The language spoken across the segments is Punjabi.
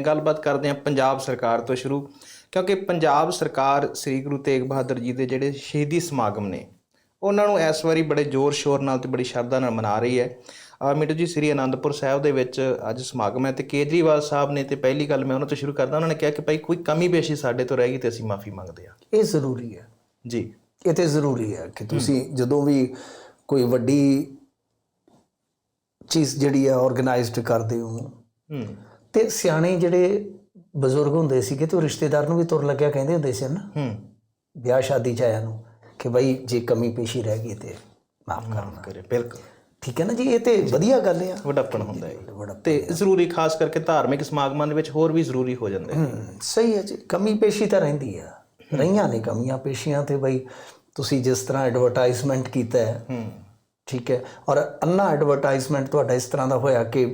ਗੱਲਬਾਤ ਕਰਦੇ ਹਾਂ ਪੰਜਾਬ ਸਰਕਾਰ ਤੋਂ ਸ਼ੁਰੂ ਕਿਉਂਕਿ ਪੰਜਾਬ ਸਰਕਾਰ ਸ੍ਰੀ ਗੁਰੂ ਤੇਗ ਬਹਾਦਰ ਜੀ ਦੇ ਜਿਹੜੇ ਸ਼ਹੀਦੀ ਸਮਾਗਮ ਨੇ ਉਹਨਾਂ ਨੂੰ ਇਸ ਵਾਰੀ ਬੜੇ ਜ਼ੋਰ ਸ਼ੋਰ ਨਾਲ ਤੇ ਬੜੀ ਸ਼ਰਧਾ ਨਾਲ ਮਨਾ ਰਹੀ ਹੈ। ਮਿੱਟੂ ਜੀ ਸ੍ਰੀ ਅਨੰਦਪੁਰ ਸਾਹਿਬ ਦੇ ਵਿੱਚ ਅੱਜ ਸਮਾਗਮ ਹੈ ਤੇ ਕੇਜਰੀਵਾਲ ਸਾਹਿਬ ਨੇ ਤੇ ਪਹਿਲੀ ਗੱਲ ਮੈਂ ਉਹਨਾਂ ਤੋਂ ਸ਼ੁਰੂ ਕਰਦਾ ਉਹਨਾਂ ਨੇ ਕਿਹਾ ਕਿ ਭਾਈ ਕੋਈ ਕਮੀ ਪੇਸ਼ੀ ਸਾਡੇ ਤੋਂ ਰਹਿ ਗਈ ਤੇ ਅਸੀਂ ਮਾਫੀ ਮੰਗਦੇ ਹਾਂ। ਇਹ ਜ਼ਰੂਰੀ ਹੈ। ਜੀ। ਇਹ ਤੇ ਜ਼ਰੂਰੀ ਹੈ ਕਿ ਤੁਸੀਂ ਜਦੋਂ ਵੀ ਕੋਈ ਵੱਡੀ ਚੀਜ਼ ਜਿਹੜੀ ਹੈ ਆਰਗੇਨਾਈਜ਼ਡ ਕਰਦੇ ਹੋ ਹੂੰ। ਤੇ ਸਿਆਣੇ ਜਿਹੜੇ ਬਜ਼ੁਰਗ ਹੁੰਦੇ ਸੀਗੇ ਤੇ ਉਹ ਰਿਸ਼ਤੇਦਾਰ ਨੂੰ ਵੀ ਤੁਰ ਲੱਗਿਆ ਕਹਿੰਦੇ ਹੁੰਦੇ ਸੀ ਨਾ ਹੂੰ। ਵਿਆਹ ਸ਼ਾਦੀ ਚ ਆਇਆ ਨੂੰ ਕਿ ਭਾਈ ਜੇ ਕਮੀ ਪੇਸ਼ੀ ਰਹਿ ਗਈ ਤੇ ਮਾਫ ਕਰ ਮਾਫ ਕਰੇ ਬਿਲਕੁਲ। ਠੀਕ ਹੈ ਨਾ ਜੀ ਇਹ ਤੇ ਵਧੀਆ ਗੱਲ ਆ। ਵਡੱਪਣ ਹੁੰਦਾ ਹੈ। ਤੇ ਜ਼ਰੂਰੀ ਖਾਸ ਕਰਕੇ ਧਾਰਮਿਕ ਸਮਾਗਮਾਂ ਦੇ ਵਿੱਚ ਹੋਰ ਵੀ ਜ਼ਰੂਰੀ ਹੋ ਜਾਂਦੇ ਹਮ, ਸਹੀ ਹੈ ਜੀ ਕਮੀ ਪੇਸ਼ੀ ਤਾਂ ਰਹਿੰਦੀ ਆ। ਰਹੀਆਂ ਨੇ ਕਮੀਆਂ ਪੇਸ਼ੀਆਂ ਤੇ ਬਈ ਤੁਸੀਂ ਜਿਸ ਤਰ੍ਹਾਂ ਐਡਵਰਟਾਈਜ਼ਮੈਂਟ ਕੀਤਾ ਹੈ ਹੂੰ। ਠੀਕ ਹੈ ਔਰ ਅੰਨਾ ਐਡਵਰਟਾਈਜ਼ਮੈਂਟ ਤੁਹਾਡਾ ਇਸ ਤਰ੍ਹਾਂ ਦਾ ਹੋਇਆ ਕਿ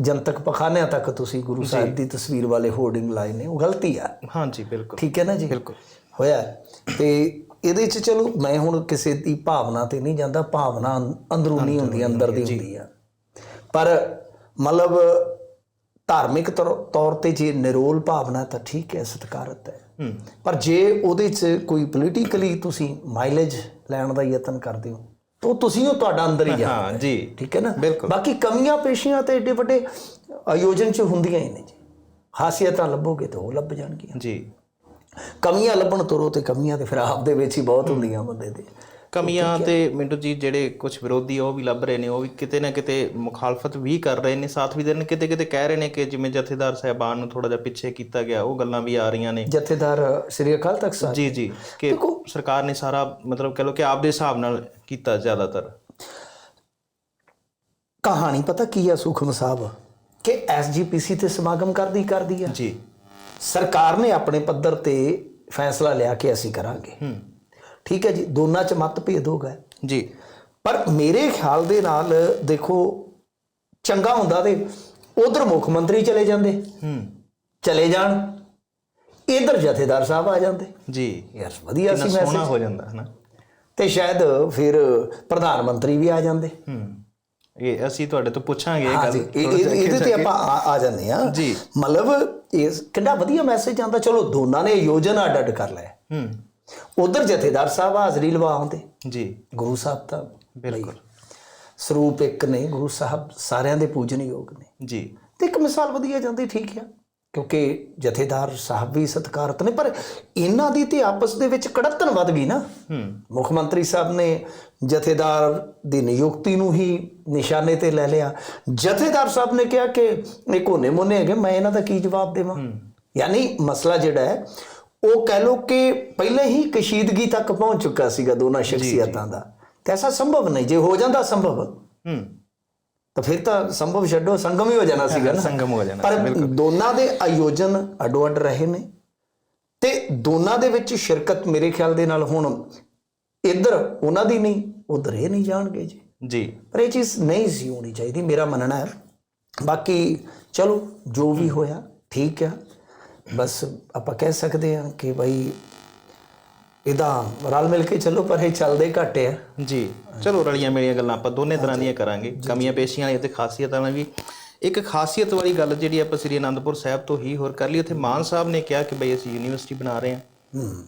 ਜਨਤਕ ਪਖਾਨਿਆਂ ਤੱਕ ਤੁਸੀਂ ਗੁਰੂ ਸਾਹਿਬ ਦੀ ਤਸਵੀਰ ਵਾਲੇ ਹੋਰਡਿੰਗ ਲਾਏ ਨੇ ਉਹ ਗਲਤੀ ਆ। ਹਾਂਜੀ ਬਿਲਕੁਲ। ਠੀਕ ਹੈ ਨਾ ਜੀ? ਬਿਲਕੁਲ। ਹੋਇਆ। ਤੇ ਇਹਦੇ ਚ ਚਲੋ ਮੈਂ ਹੁਣ ਕਿਸੇ ਦੀ ਭਾਵਨਾ ਤੇ ਨਹੀਂ ਜਾਂਦਾ ਭਾਵਨਾ ਅੰਦਰੂਨੀ ਹੁੰਦੀ ਅੰਦਰ ਦੀ ਹੁੰਦੀ ਆ। ਪਰ ਮਤਲਬ ਧਾਰਮਿਕ ਤੌਰ ਤੇ ਜੇ ਨਿਰੋਲ ਭਾਵਨਾ ਤਾਂ ਠੀਕ ਹੈ ਸਤਿਕਾਰਤ ਹੈ। ਪਰ ਜੇ ਉਹਦੇ 'ਚ ਕੋਈ ਪੋਲੀਟੀਕਲੀ ਤੁਸੀਂ ਮਾਈਲੇਜ ਲੈਣ ਦਾ ਯਤਨ ਕਰਦੇ ਹੋ ਉਹ ਤੁਸੀਂ ਉਹ ਤੁਹਾਡਾ ਅੰਦਰ ਹੀ ਜਾ ਹਾਂ ਜੀ। ਠੀਕ ਹੈ ਨਾ? ਬਿਲਕੁਲ। ਬਾਕੀ ਕਮੀਆਂ ਪੇਸ਼ੀਆਂ ਤੇ ਏਡੇ ਵੱਡੇ ਆਯੋਜਨ 'ਚ ਹੁੰਦੀਆਂ ਹੀ ਨੇ ਜੀ। ਖਾਸੀਅਤਾਂ ਲੱਭੋਗੇ ਤਾਂ ਉਹ ਲੱਭ ਜਾਣਗੀਆਂ। ਜੀ। ਕਮੀਆਂ ਲੱਭਣ ਤੁਰੋ ਤੇ ਕਮੀਆਂ ਤੇ ਫਿਰ ਆਪ ਦੇ ਵਿੱਚ ਹੀ ਬਹੁਤ ਹੁੰਦੀਆਂ ਬੰਦੇ ਦੇ। ਕਮੀਆਂ ਤੇ ਮਿੰਟੂ ਜੀ ਜਿਹੜੇ ਕੁਝ ਵਿਰੋਧੀ ਉਹ ਵੀ ਲੱਭ ਰਹੇ ਨੇ ਉਹ ਵੀ ਕਿਤੇ ਨਾ ਕਿਤੇ ਮੁਖਾਲਫਤ ਵੀ ਕਰ ਰਹੇ ਨੇ ਸਾਥ ਵੀ ਦੇ ਨੇ ਕਿਤੇ ਕਿਤੇ ਕਹਿ ਰਹੇ ਨੇ ਕਿ ਜਿਵੇਂ ਜਥੇਦਾਰ ਸਾਹਿਬਾਨ ਨੂੰ ਥੋੜਾ ਜਿਹਾ ਪਿੱਛੇ ਕੀਤਾ ਗਿਆ ਉਹ ਗੱਲਾਂ ਵੀ ਆ ਰਹੀਆਂ ਨੇ। ਜਥੇਦਾਰ ਸ੍ਰੀ ਅਕਾਲ ਤਖਤ ਸਾਹਿਬ? ਜੀ ਜੀ ਕਿ ਸਰਕਾਰ ਨੇ ਸਾਰਾ ਮਤਲਬ ਕਹ ਲੋ ਕਿ ਆਪਦੇ ਹਿਸਾਬ ਨਾਲ ਕੀਤਾ ਜ਼ਿਆਦਾਤਰ। ਕਹਾਣੀ ਪਤਾ ਕੀ ਆ ਸੁਖਮ ਸਾਹਿਬ? ਕਿ ਐਸਜੀਪੀਸੀ ਤੇ ਸਮਾਗਮ ਕਰਦੀ ਕਰਦੀ ਆ। ਜੀ। ਸਰਕਾਰ ਨੇ ਆਪਣੇ ਪੱਧਰ ਤੇ ਫੈਸਲਾ ਲਿਆ ਕਿ ਅਸੀਂ ਕਰਾਂਗੇ। ਹੂੰ। ਠੀਕ ਹੈ ਜੀ ਦੋਨਾਂ 'ਚ ਮਤਭੇਦ ਹੋ ਗਏ ਜੀ। ਪਰ ਮੇਰੇ ਖਿਆਲ ਦੇ ਨਾਲ ਦੇਖੋ ਚੰਗਾ ਹੁੰਦਾ ਤੇ ਉਧਰ ਮੁੱਖ ਮੰਤਰੀ ਚਲੇ ਜਾਂਦੇ। ਹੂੰ। ਚਲੇ ਜਾਣ ਇਧਰ ਜਥੇਦਾਰ ਸਾਹਿਬ ਆ ਜਾਂਦੇ। ਜੀ। ਯਾਰ ਵਧੀਆ ਸੀ ਮੈਸੇਜ ਸੋਹਣਾ ਹੋ ਜਾਂਦਾ ਹੈ ਨਾ ਤੇ ਸ਼ਾਇਦ ਫਿਰ ਪ੍ਰਧਾਨ ਮੰਤਰੀ ਵੀ ਆ ਜਾਂਦੇ। ਹੂੰ। ਇਹ ਅਸੀਂ ਤੁਹਾਡੇ ਤੋਂ ਪੁੱਛਾਂਗੇ ਇਹ ਗੱਲ ਇਹ- ਇਹ- ਇਹਦੇ ਤੇ ਆਪਾਂ ਆ ਜਾਂਦੇ ਆ ਜੀ। ਮਤਲਬ ਇਸ ਕਿੰਨਾ ਵਧੀਆ ਮੈਸੇਜ ਆਂਦਾ ਚਲੋ ਦੋਨਾਂ ਨੇ ਯੋਜਨਾ ਅੱਡ ਅੱਡ ਕਰ ਲਿਆ। ਹੂੰ। ਉਧਰ ਜਥੇਦਾਰ ਸਾਹਿਬ ਹਾਜ਼ਰੀ ਲਵਾ ਆਉਂਦੇ। ਜੀ। ਗੁਰੂ ਸਾਹਿਬ ਤਾਂ ਬਿਲਕੁਲ। ਸਰੂਪ ਇੱਕ ਨੇ ਗੁਰੂ ਸਾਹਿਬ ਸਾਰਿਆਂ ਦੇ ਪੂਜਨਯੋਗ ਨੇ। ਜੀ। ਤੇ ਇੱਕ ਮਿਸਾਲ ਵਧੀਆ ਜਾਂਦੀ ਠੀਕ ਆ। ਕਿਉਂਕਿ ਜਥੇਦਾਰ ਸਾਹਿਬ ਵੀ ਸਤਿਕਾਰਤ ਨੇ ਪਰ ਇਹਨਾਂ ਦੀ ਤੇ ਆਪਸ ਦੇ ਵਿੱਚ ਕੜੱਤਨ ਵੱਧ ਗਈ ਨਾ। ਮੁੱਖ ਮੰਤਰੀ ਸਾਹਿਬ ਨੇ ਜਥੇਦਾਰ ਦੀ ਨਿਯੁਕਤੀ ਨੂੰ ਹੀ ਨਿਸ਼ਾਨੇ ਤੇ ਲੈ ਲਿਆ। ਜਥੇਦਾਰ ਸਾਹਿਬ ਨੇ ਕਿਹਾ ਕਿ ਇਹ ਕੋਨੇ ਮੋਨੇ ਹੈਗੇ ਮੈਂ ਇਹਨਾਂ ਦਾ ਕੀ ਜਵਾਬ ਦੇਵਾਂ? ਯਾਨੀ ਮਸਲਾ ਜਿਹੜਾ ਹੈ ਉਹ ਕਹਿ ਲੋ ਕਿ ਪਹਿਲੇ ਹੀ ਕਸ਼ੀਦਗੀ ਤੱਕ ਪਹੁੰਚ ਚੁੱਕਾ ਸੀਗਾ ਦੋਨਾਂ ਸ਼ਖਸੀਅਤਾਂ ਦਾ। ਤੇ ਐਸਾ ਸੰਭਵ ਨਹੀਂ ਜੇ ਹੋ ਜਾਂਦਾ ਸੰਭਵ ਹੂੰ। ਤਾਂ ਫਿਰ ਤਾਂ ਸੰਭਵ ਛੱਡੋ ਸੰਗਮ ਹੀ ਹੋ ਜਾਣਾ ਸੀਗਾ ਨਾ। ਸੰਗਮ ਹੋ ਜਾਣਾ ਪਰ ਦੋਨਾਂ ਦੇ ਆਯੋਜਨ ਅੱਡੋ ਅੱਡ ਰਹੇ ਨੇ। ਤੇ ਦੋਨਾਂ ਦੇ ਵਿੱਚ ਸ਼ਿਰਕਤ ਮੇਰੇ ਖਿਆਲ ਦੇ ਨਾਲ ਹੁਣ ਇੱਧਰ ਉਹਨਾਂ ਦੀ ਨਹੀਂ ਉਧਰ ਇਹ ਨਹੀਂ ਜਾਣਗੇ ਜੀ। ਜੀ। ਪਰ ਇਹ ਚੀਜ਼ ਨਹੀਂ ਸੀ ਹੋਣੀ ਚਾਹੀਦੀ ਮੇਰਾ ਮੰਨਣਾ ਹੈ। ਬਾਕੀ ਚਲੋ ਜੋ ਵੀ ਹੋਇਆ ਠੀਕ ਹੈ ਬਸ ਆਪਾਂ ਕਹਿ ਸਕਦੇ ਹਾਂ ਕਿ ਭਾਈ ਇਹਦਾ ਰਲ ਮਿਲ ਕੇ ਚੱਲੋ ਪਰ ਇਹ ਚੱਲਦੇ ਘੱਟ ਆ। ਜੀ ਚਲੋ ਰਲੀਆਂ ਮੇਰੀਆਂ ਗੱਲਾਂ ਆਪਾਂ ਦੋਨੇ ਤਰ੍ਹਾਂ ਦੀਆਂ ਕਰਾਂਗੇ। ਕਮੀਆਂ ਪੇਸ਼ੀਆਂ ਵਾਲੀ ਤੇ ਖਾਸੀਅਤਾਂ ਵਾਲੀ ਵੀ। ਇੱਕ ਖਾਸੀਅਤ ਵਾਲੀ ਗੱਲ ਜਿਹੜੀ ਆਪਾਂ ਸ੍ਰੀ ਅਨੰਦਪੁਰ ਸਾਹਿਬ ਤੋਂ ਹੀ ਹੋਰ ਕਰ ਲਈ। ਉੱਥੇ ਮਾਨ ਸਾਹਿਬ ਨੇ ਕਿਹਾ ਕਿ ਬਈ ਅਸੀਂ ਯੂਨੀਵਰਸਿਟੀ ਬਣਾ ਰਹੇ ਹਾਂ।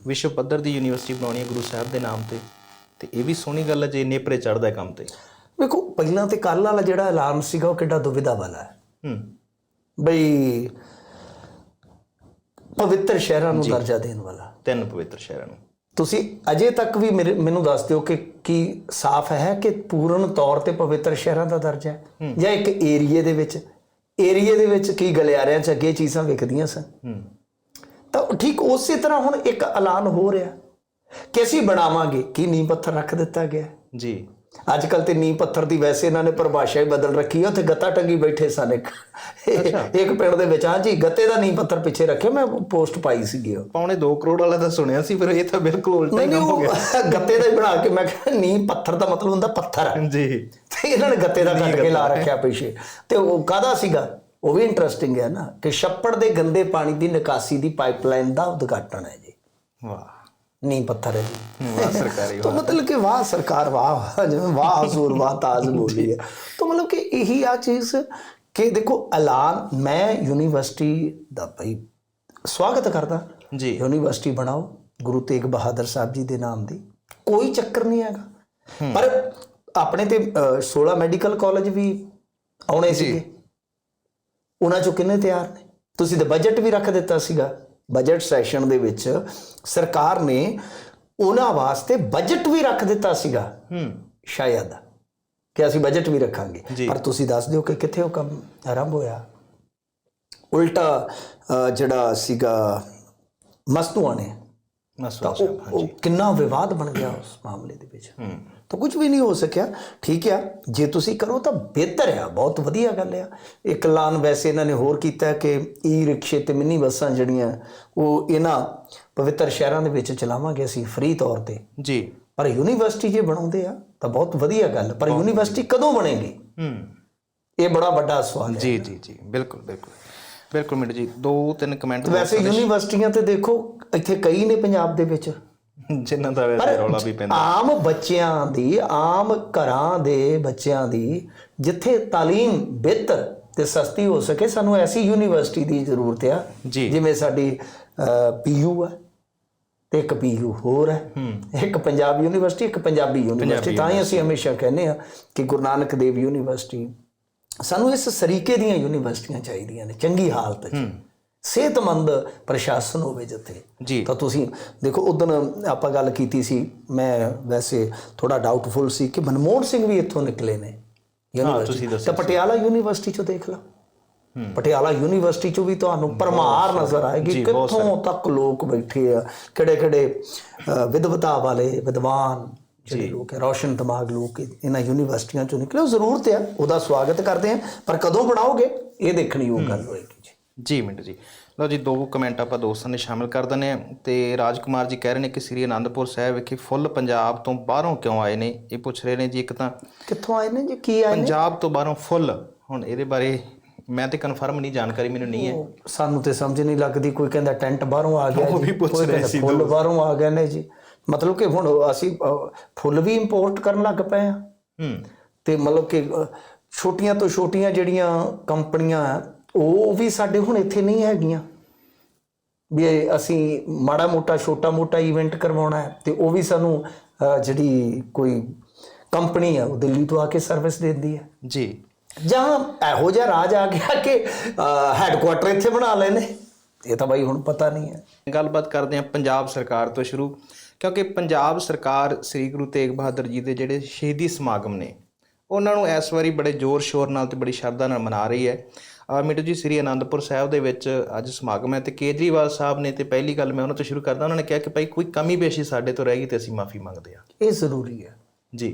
ਵਿਸ਼ਵ ਪੱਧਰ ਦੀ ਯੂਨੀਵਰਸਿਟੀ ਬਣਾਉਣੀ ਹੈ ਗੁਰੂ ਸਾਹਿਬ ਦੇ ਨਾਮ ਤੇ। ਤੇ ਇਹ ਵੀ ਸੋਹਣੀ ਗੱਲ ਹੈ ਜੇ ਨੇਪਰੇ ਚੜਦਾ ਕੰਮ ਤੇ। ਵੇਖੋ ਪਹਿਲਾਂ ਤੇ ਕੱਲ ਵਾਲਾ ਜਿਹੜਾ ਐਲਾਨ ਸੀਗਾ ਉਹ ਕਿੱਡਾ ਦੁਵਿਧਾ ਵਾਲਾ ਹੈ। ਹੂੰ। ਬਈ ਪਵਿੱਤਰ ਸ਼ਹਿਰਾਂ ਨੂੰ ਦਰਜਾ ਦੇਣ ਵਾਲਾ। ਤਿੰਨ ਪਵਿੱਤਰ ਸ਼ਹਿਰਾਂ ਨੂੰ। ਤੁਸੀਂ ਅਜੇ ਤੱਕ ਵੀ ਮੇਰੇ- ਮੈਨੂੰ ਦੱਸ ਦਿਓ ਕਿ ਕੀ ਸਾਫ਼ ਹੈ ਕਿ ਪੂਰਨ ਤੌਰ ਤੇ ਪਵਿੱਤਰ ਸ਼ਹਿਰਾਂ ਦਾ ਦਰਜਾ ਹੈ? ਜਾਂ ਇੱਕ ਏਰੀਏ ਦੇ ਵਿੱਚ ਏਰੀਏ ਦੇ ਵਿੱਚ ਕੀ ਗਲਿਆਰਿਆਂ ਚ ਅੱਗੇ ਚੀਜ਼ਾਂ ਵਿਕਦੀਆਂ ਸਨ? ਤਾਂ ਠੀਕ ਉਸੇ ਤਰ੍ਹਾਂ ਹੁਣ ਇੱਕ ਐਲਾਨ ਹੋ ਰਿਹਾ ਕਿ ਅਸੀਂ ਬਣਾਵਾਂਗੇ। ਕੀ ਨੀਂਹ ਪੱਥਰ ਰੱਖ ਦਿੱਤਾ ਗਿਆ ਜੀ। ਅੱਜ ਕੱਲ ਤੇ ਨੀਂਹ ਪੱਥਰ ਦੀ ਵੈਸੇ ਇਹਨਾਂ ਨੇ ਪਰਿਭਾਸ਼ਾ ਹੀ ਬਦਲ ਰੱਖੀ ਹੈ ਉੱਥੇ ਗੱਤਾ ਟੰਗੀ ਬੈਠੇ ਸਨ ਇੱਕ। ਇੱਕ ਪਿੰਡ ਦੇ ਵਿੱਚ ਹਾਂ ਜੀ ਗੱਤੇ ਦਾ ਨੀਂਹ ਪੱਥਰ ਪਿੱਛੇ ਰੱਖਿਆ ਮੈਂ ਪੋਸਟ ਪਾਈ ਸੀਗੀ ਉਹ। ਪੌਣੇ 2 ਕਰੋੜ ਵਾਲਾ ਤਾਂ ਸੁਣਿਆ ਸੀ ਪਰ ਇਹ ਤਾਂ ਬਿਲਕੁਲ ਉਲਟਾ ਹੀ ਕੰਮ ਹੋ ਗਿਆ। ਗੱਤੇ ਦਾ ਹੀ ਬਣਾ ਕੇ ਮੈਂ ਕਿਹਾ ਨੀਂਹ ਪੱਥਰ ਦਾ ਮਤਲਬ ਹੁੰਦਾ ਪੱਥਰ। ਜੀ। ਤੇ ਇਹਨਾਂ ਨੇ ਗੱਤੇ ਦਾ ਕੱਟ ਕੇ ਲਾ ਰੱਖਿਆ ਪਿੱਛੇ। ਤੇ ਉਹ ਕਾਦਾ ਸੀਗਾ? ਉਹ ਵੀ ਇੰਟਰਸਟਿੰਗ ਹੈ ਨਾ ਕਿ ਛੱਪੜ ਦੇ ਗੰਦੇ ਪਾਣੀ ਦੀ ਨਿਕਾਸੀ ਦੀ ਪਾਈਪਲਾਈਨ ਦਾ ਉਦਘਾਟਨ ਹੈ ਜੀ। ਵਾਹ। ਨੀਂਹ ਪੱਥਰ ਹੈ ਸਰਕਾਰੀ ਵਾਹ। ਮਤਲਬ ਕਿ ਵਾਹ ਸਰਕਾਰ ਵਾਹ ਵਾਹ ਹਜ਼ੂਰ ਵਾਹ ਤਾਜ ਬੋਲੀ ਹੈ। ਤਾਂ ਮਤਲਬ ਕਿ ਇਹੀ ਆ ਚੀਜ਼ ਕਿ ਦੇਖੋ ਐਲਾਨ ਮੈਂ ਯੂਨੀਵਰਸਿਟੀ ਦਾ ਭਾਈ ਸਵਾਗਤ ਕਰਦਾ। ਜੀ। ਯੂਨੀਵਰਸਿਟੀ ਬਣਾਓ ਗੁਰੂ ਤੇਗ ਬਹਾਦਰ ਸਾਹਿਬ ਜੀ ਦੇ ਨਾਮ ਦੀ। ਕੋਈ ਚੱਕਰ ਨਹੀਂ ਹੈਗਾ। ਪਰ ਆਪਣੇ ਤੇ 16 ਮੈਡੀਕਲ ਕਾਲਜ ਵੀ ਆਉਣੇ ਸੀਗੇ। ਉਹਨਾਂ ਚੋਂ ਕਿੰਨੇ ਤਿਆਰ ਨੇ? ਤੁਸੀਂ ਤੇ ਬਜਟ ਵੀ ਰੱਖ ਦਿੱਤਾ ਸੀਗਾ। ਬਜਟ ਸੈਸ਼ਨ ਦੇ ਵਿੱਚ ਸਰਕਾਰ ਨੇ ਉਹਨਾਂ ਵਾਸਤੇ ਬਜਟ ਵੀ ਰੱਖ ਦਿੱਤਾ ਸੀਗਾ। ਹੂੰ। ਸ਼ਾਇਦ ਕਿ ਅਸੀਂ ਬਜਟ ਵੀ ਰੱਖਾਂਗੇ। ਪਰ ਤੁਸੀਂ ਦੱਸ ਦਿਓ ਕਿ ਕਿੱਥੇ ਉਹ ਕੰਮ ਆਰੰਭ ਹੋਇਆ। ਉਲਟਾ ਜਿਹੜਾ ਸੀਗਾ ਮਸਤੂਆਂ ਨੇ ਉਹ ਕਿੰਨਾ ਵਿਵਾਦ ਬਣ ਗਿਆ ਉਸ ਮਾਮਲੇ ਦੇ ਵਿੱਚ। ਤਾਂ ਕੁਝ ਵੀ ਨਹੀਂ ਹੋ ਸਕਿਆ। ਠੀਕ ਆ ਜੇ ਤੁਸੀਂ ਕਰੋ ਤਾਂ ਬਿਹਤਰ ਆ ਬਹੁਤ ਵਧੀਆ ਗੱਲ ਆ। ਇੱਕ ਐਲਾਨ ਵੈਸੇ ਇਹਨਾਂ ਨੇ ਹੋਰ ਕੀਤਾ ਕਿ ਈ ਰਿਕਸ਼ੇ ਤੇ ਮਿੰਨੀ ਬੱਸਾਂ ਜਿਹੜੀਆਂ ਉਹ ਇਹਨਾਂ ਪਵਿੱਤਰ ਸ਼ਹਿਰਾਂ ਦੇ ਵਿੱਚ ਚਲਾਵਾਂਗੇ ਅਸੀਂ ਫ੍ਰੀ ਤੌਰ ਤੇ। ਜੀ। ਪਰ ਯੂਨੀਵਰਸਿਟੀ ਜੇ ਬਣਾਉਂਦੇ ਆ ਤਾਂ ਬਹੁਤ ਵਧੀਆ ਗੱਲ ਪਰ ਯੂਨੀਵਰਸਿਟੀ ਕਦੋਂ ਬਣੇਗੀ? ਹੂੰ। ਇਹ ਬੜਾ ਵੱਡਾ ਸਵਾਲ ਹੈ। ਜੀ ਜੀ ਜੀ ਬਿਲਕੁਲ ਬਿਲਕੁਲ। ਬਿਲਕੁਲ ਮਿੰਟ ਜੀ ਦੋ ਤਿੰਨ ਕਮੈਂਟ ਵੈਸੇ ਯੂਨੀਵਰਸਿਟੀਆਂ ਤੇ ਦੇਖੋ ਇੱਥੇ ਕਈ ਨੇ ਪੰਜਾਬ ਦੇ ਵਿੱਚ। ਜਿਨ੍ਹਾਂ ਦਾ ਵੈਸੇ ਰੌਲਾ ਵੀ ਪੈਂਦਾ। ਆਮ ਬੱਚਿਆਂ ਦੀ ਆਮ ਘਰਾਂ ਦੇ ਬੱਚਿਆਂ ਦੀ ਜਿੱਥੇ ਤਾਲੀਮ ਬਿਹਤਰ ਤੇ ਸਸਤੀ ਹੋ ਸਕੇ ਸਾਨੂੰ ਐਸੀ ਯੂਨੀਵਰਸਿਟੀ ਦੀ ਜ਼ਰੂਰਤ ਆ ਜਿਵੇਂ ਸਾਡੀ ਪੀਯੂ ਹੈ ਤੇ ਇੱਕ ਪੀਯੂ ਹੋਰ ਹੈ। ਇੱਕ ਪੰਜਾਬ ਯੂਨੀਵਰਸਿਟੀ ਇੱਕ ਪੰਜਾਬੀ ਯੂਨੀਵਰਸਿਟੀ। ਤਾਂ ਹੀ ਅਸੀਂ ਹਮੇਸ਼ਾ ਕਹਿੰਦੇ ਆ ਕਿ ਗੁਰੂ ਨਾਨਕ ਦੇਵ ਯੂਨੀਵਰਸਿਟੀ ਸਾਨੂੰ ਇਸ ਸਰੀਕੇ ਦੀਆਂ ਯੂਨੀਵਰਸਿਟੀਆਂ ਚਾਹੀਦੀਆਂ ਨੇ ਚੰਗੀ ਹਾਲਤ 'ਚ। ਸਿਹਤਮੰਦ ਪ੍ਰਸ਼ਾਸਨ ਹੋਵੇ ਜਿੱਥੇ। ਜੀ। ਤਾਂ ਤੁਸੀਂ ਦੇਖੋ ਉਦੋਂ ਆਪਾਂ ਗੱਲ ਕੀਤੀ ਸੀ ਮੈਂ ਵੈਸੇ ਥੋੜਾ ਡਾਊਟਫੁਲ ਸੀ ਕਿ ਮਨਮੋਹਨ ਸਿੰਘ ਵੀ ਇੱਥੋਂ ਨਿਕਲੇ ਨੇ। ਯੂਨੀਵਰਸਿਟੀ ਤਾਂ ਪਟਿਆਲਾ ਯੂਨੀਵਰਸਿਟੀ ਚੋਂ ਦੇਖ ਲਓ। ਪਟਿਆਲਾ ਯੂਨੀਵਰਸਿਟੀ ਚੋਂ ਵੀ ਤੁਹਾਨੂੰ ਪਰਮਾਰ ਨਜ਼ਰ ਆਏਗੀ ਕਿੱਥੋਂ ਤੱਕ ਲੋਕ ਬੈਠੇ ਆ ਕਿਹੜੇ ਕਿਹੜੇ ਵਿਦਵਤਾ ਵਾਲੇ ਵਿਦਵਾਨ ਜਿਹੜੇ ਲੋਕ ਹੈ ਰੌਸ਼ਨ ਦਿਮਾਗ ਲੋਕ ਇਹਨਾਂ ਯੂਨੀਵਰਸਿਟੀਆਂ ਚੋਂ ਨਿਕਲੇ ਉਹ ਜ਼ਰੂਰਤ ਆ ਉਹਦਾ ਸਵਾਗਤ ਕਰਦੇ ਆ। ਪਰ ਕਦੋਂ ਬਣਾਓਗੇ? ਇਹ ਦੇਖਣੀ ਉਹ ਗੱਲ ਹੋਏਗੀ ਜੀ ਮਿੰਟ ਜੀ। ਲਓ ਜੀ ਦੋ ਕਮੈਂਟ ਆਪਾਂ ਦੋਸਤਾਂ ਨੇ ਸ਼ਾਮਿਲ ਕਰ ਦਿੰਦੇ ਆ ਤੇ ਰਾਜਕੁਮਾਰ ਜੀ ਕਹਿ ਰਹੇ ਨੇ ਕਿ ਸ੍ਰੀ ਅਨੰਦਪੁਰ ਸਾਹਿਬ ਵਿਖੇ ਫੁੱਲ ਪੰਜਾਬ ਤੋਂ ਬਾਹਰੋਂ ਕਿਉਂ ਆਏ ਨੇ? ਇਹ ਪੁੱਛ ਰਹੇ ਨੇ ਜੀ ਇੱਕ ਤਾਂ ਕਿੱਥੋਂ ਆਏ ਨੇ ਜੀ? ਕੀ ਆਏ ਨੇ? ਪੰਜਾਬ ਤੋਂ ਬਾਹਰੋਂ ਫੁੱਲ। ਹੁਣ ਇਹਦੇ ਬਾਰੇ ਮੈਂ ਤੇ ਕਨਫਰਮ ਨਹੀਂ ਜਾਣਕਾਰੀ ਮੈਨੂੰ ਨਹੀਂ ਹੈ। ਸਾਨੂੰ ਤੇ ਸਮਝ ਨਹੀਂ ਲੱਗਦੀ ਕੋਈ ਕਹਿੰਦਾ ਟੈਂਟ ਬਾਹਰੋਂ ਆ ਗਿਆ ਉਹ ਜੀ ਵੀ ਪੁੱਛ ਕੋਈ ਕਹਿੰਦਾ ਫੁੱਲ ਬਾਹਰੋਂ ਆ ਗਏ ਨੇ ਜੀ। ਮਤਲਬ ਕਿ ਹੁਣ ਅਸੀਂ ਫੁੱਲ ਵੀ ਇੰਪੋਰਟ ਕਰਨ ਲੱਗ ਪਏ ਆ ਹੂੰ। ਤੇ ਮਤਲਬ ਕਿ ਛੋਟੀਆਂ ਤੋਂ ਛੋਟੀਆਂ ਜਿਹੜੀਆਂ ਕੰਪਨੀਆਂ ਆ, ਉਹ ਵੀ ਸਾਡੇ ਹੁਣ ਇੱਥੇ ਨਹੀਂ ਹੈਗੀਆਂ। ਵੀ ਅਸੀਂ ਮਾੜਾ ਮੋਟਾ ਛੋਟਾ ਮੋਟਾ ਇਵੈਂਟ ਕਰਵਾਉਣਾ ਹੈ ਤੇ ਉਹ ਵੀ ਸਾਨੂੰ ਜਿਹੜੀ ਕੋਈ ਕੰਪਨੀ ਆ ਉਹ ਦਿੱਲੀ ਤੋਂ ਆ ਕੇ ਸਰਵਿਸ ਦਿੰਦੀ ਹੈ। ਜੀ। ਜਾਂ ਇਹੋ ਜਿਹਾ ਰਾਜ ਆ ਗਿਆ ਕਿ ਹੈੱਡਕੁਆਟਰ ਇੱਥੇ ਬਣਾ ਲਏ ਨੇ ਇਹ ਤਾਂ ਬਾਈ ਹੁਣ ਪਤਾ ਨਹੀਂ ਹੈ। ਗੱਲਬਾਤ ਕਰਦੇ ਹਾਂ ਪੰਜਾਬ ਸਰਕਾਰ ਤੋਂ ਸ਼ੁਰੂ ਕਿਉਂਕਿ ਪੰਜਾਬ ਸਰਕਾਰ ਸ੍ਰੀ ਗੁਰੂ ਤੇਗ ਬਹਾਦਰ ਜੀ ਦੇ ਜਿਹੜੇ ਸ਼ਹੀਦੀ ਸਮਾਗਮ ਨੇ ਉਹਨਾਂ ਨੂੰ ਇਸ ਵਾਰੀ ਬੜੇ ਜ਼ੋਰ ਸ਼ੋਰ ਨਾਲ ਤੇ ਬੜੀ ਸ਼ਰਧਾ ਨਾਲ ਮਨਾ ਰਹੀ ਹੈ। ਮਿੱਟੂ ਜੀ ਸ੍ਰੀ ਅਨੰਦਪੁਰ ਸਾਹਿਬ ਦੇ ਵਿੱਚ ਅੱਜ ਸਮਾਗਮ ਹੈ ਤੇ ਕੇਜਰੀਵਾਲ ਸਾਹਿਬ ਨੇ ਤੇ ਪਹਿਲੀ ਗੱਲ ਮੈਂ ਉਹਨਾਂ ਤੋਂ ਸ਼ੁਰੂ ਕਰਦਾ ਉਹਨਾਂ ਨੇ ਕਿਹਾ ਕਿ ਭਾਈ ਕੋਈ ਕਮੀ ਪੇਸ਼ੀ ਸਾਡੇ ਤੋਂ ਰਹਿ ਗਈ ਤੇ ਅਸੀਂ ਮਾਫੀ ਮੰਗਦੇ ਹਾਂ। ਇਹ ਜ਼ਰੂਰੀ ਹੈ। ਜੀ।